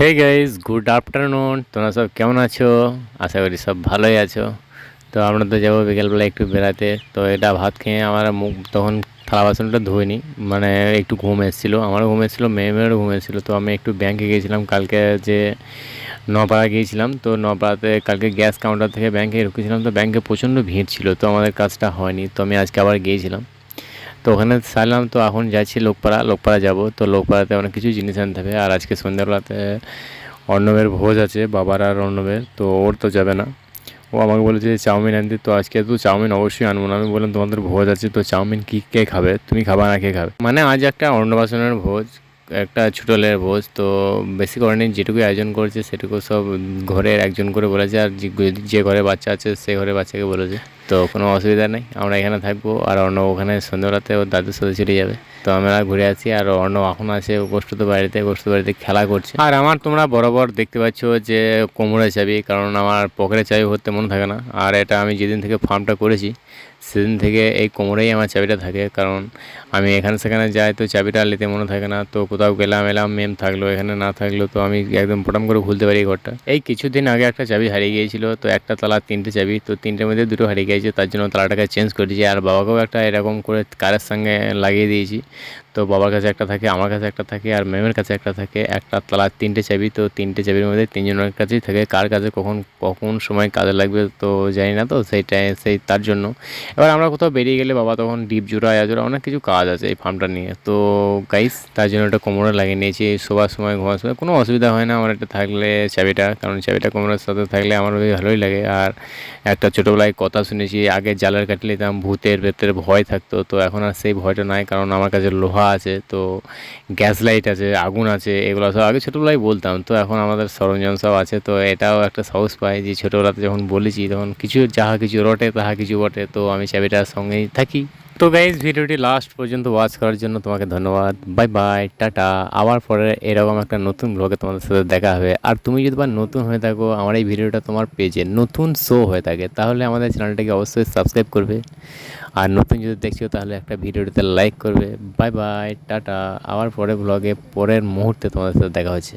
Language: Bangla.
হে গাইজ গুড আফটারনুন তোমরা সব কেমন আছো? আশা করি সব ভালোই আছো। তো আমরা তো যাব বিকেলবেলা একটু বেড়াতে। তো এটা ভাত খেয়ে আমার মুখ তখন থালা বাসনটা ধুইনি। মানে একটু ঘুম এসেছিল। আমারও ঘুম এসেছিল মেয়ে মেয়েরও ঘুম এসেছিল। তো আমি একটু ব্যাংকে গিয়েছিলাম। কালকে যে নপাড়া গিয়েছিলাম। তো নপাড়াতে কালকে গ্যাস কাউন্টার থেকে ব্যাংকে ঢুকেছিলাম। তো ব্যাংকে প্রচণ্ড ভিড় ছিল। তো আমাদের কাজটা হয়নি। তো আমি আজকে আবার গিয়েছিলাম। তো ওখানে সারলাম, তো এখন যাচ্ছি লোকপাড়া লোকপাড়া যাব। তো লোকপাড়াতে অনেক কিছু জিনিস আনতে হবে আর আজকে সন্ধ্যাবেলাতে অর্ণবের ভোজ আছে, বাবার আর অর্ণবের, তো ওর তো যাবে না। ও আমাকে বলেছে চাউমিন আনতে, তো আজকে তো চাউমিন অবশ্যই আনব না। আমি বললাম, তোমাদের ভোজ আছে, তো চাউমিন কী, কে খাবে? তুমি খাবা না কে খাবে? মানে আজ একটা অন্নবাসনের ভোজ, একটা ছোটো লের ভোজ। তো বেশি করেনি যেটুকু আয়োজন করেছে, সেটুকু সব ঘরের একজন করে বলেছে। আর যে ঘরে বাচ্চা আছে, সে ঘরে বাচ্চাকে বলেছে। তো কোনো অসুবিধা নেই, আমরা এখানে থাকব আর অন্য ওখানে সন্ধ্যাবেলাতে ওর দাদুর সাথে ছুটে যাবে। তো আমরা ঘুরে আসি আর অন্য এখন আছে গোষ্ঠত বাড়িতে গোষ্ঠ বাড়িতে খেলা করছে। আর আমার তোমরা বরাবর দেখতে পাচ্ছ যে কোমরে চাবি, কারণ আমার পকেটে চাবি ভরতে মনে থাকে না। আর এটা আমি যেদিন থেকে ফার্মটা করেছি সেদিন থেকে এই কোমরেই আমার চাবিটা থাকে, কারণ আমি এখানে সেখানে যাই তো চাবিটা নিতে মনে থাকে না। তো কোথাও গেলাম, এলাম মেম থাকল, এখানে না থাকল, তো আমি একদম পটাম করে খুলতে পারি ঘরটা। এই কিছুদিন আগে একটা চাবি হারিয়ে গিয়েছিল, তো একটা তালা, তিনটে চাবি, তো তিনটের মধ্যে দুটো হারিয়ে গিয়েছে, তার জন্য তালাটাকে চেঞ্জ করেছি আর বাবাকেও একটা এরকম করে কারের সঙ্গে লাগিয়ে দিয়েছি, তো বাবার কাছে একটা থাকে, আমার কাছে একটা থাকে, আর ম্যামের কাছে একটা থাকে, একটা তালার তিনটে চাবি, তো তিনটে চাবির মধ্যে তিনজনের কাছেই থাকে, কার কাছে কখন কখন সময় কাজে লাগবে তো জানি না তো, সেইটাই, সেই তার জন্য। এবার আমরা কোথাও বেরিয়ে গেলে বাবা তখন ডিপ জোড়া আজোড়া অনেক কিছু কাজ আছে এই ফার্মটা নিয়ে। তো গাইস তার জন্য একটা কোমরে লাগিয়ে নিয়েছি, শোবার সময়, ঘুমার সময়। কোনো অসুবিধা হয় না আমার একটা থাকলে চাবিটা, কারণ চাবিটা কোমরের সাথে থাকলে আমার ভালোই লাগে। আর একটা ছোটোবেলায় কথা শুনেছি, আগে জালের কাটলে দিতাম ভূতের ভেতরে ভয় থাকতো, তো এখন আর সেই ভয়টা নাই, কারণ আমার কাছে লোহা আছে, তো গ্যাস লাইট আছে, আগুন আছে, এগুলো সব আগে ছোটোবেলায় বলতাম। তো এখন আমাদের সরঞ্জাম সব আছে, তো এটাও একটা সাহস পাই যে ছোটোবেলাতে যখন বলেছি, তখন কিছু, যাহা কিছু রটে, তাহা কিছু বটে। তো আমি চাবিটার সঙ্গেই থাকি। তো গাইজ ভিডিওটি লাস্ট পর্যন্ত ওয়াচ করার জন্য তোমাকে ধন্যবাদ। Bye bye tata. আবার পরে এরকম একটা নতুন ব্লগে তোমাদের সাথে দেখা হবে। আর তুমি যদি বা নতুন হয়ে থাকো, আমার এই ভিডিওটা তোমার পেজে নতুন শো হয়ে থাকে, তাহলে আমাদের চ্যানেলটাকে অবশ্যই সাবস্ক্রাইব করবে। আর নতুন যদি দেখছ, তাহলে একটা ভিডিওটিতে লাইক করবে। Bye bye tata. আবার পরে ব্লগে পরের মুহূর্তে তোমাদের সাথে দেখা হচ্ছে।